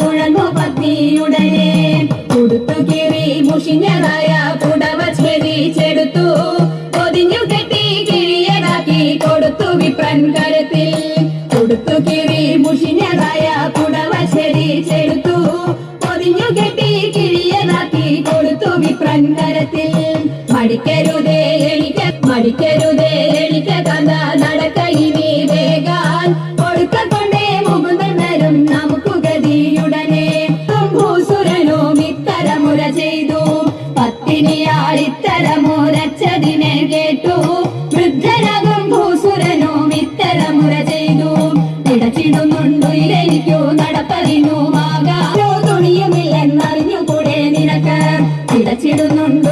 തുഴങ്ങു പത്നിയുടനെ കൊടുത്തു കീറി മുഷിഞ്ഞതായ പുടവ സ്മരിച്ചെടുത്തു പൊതിഞ്ഞു വിപ്രൻ കരുത്തിൽ കൊടുത്തു കീറി മുഷിഞ്ഞതായ പുടവ ശരിച്ചെടുത്തു പൊതിഞ്ഞു വിപ്രൻ കരത്തിൽ. മടിക്കരുതേ കഥ ചെല്ലുന്നുണ്ട്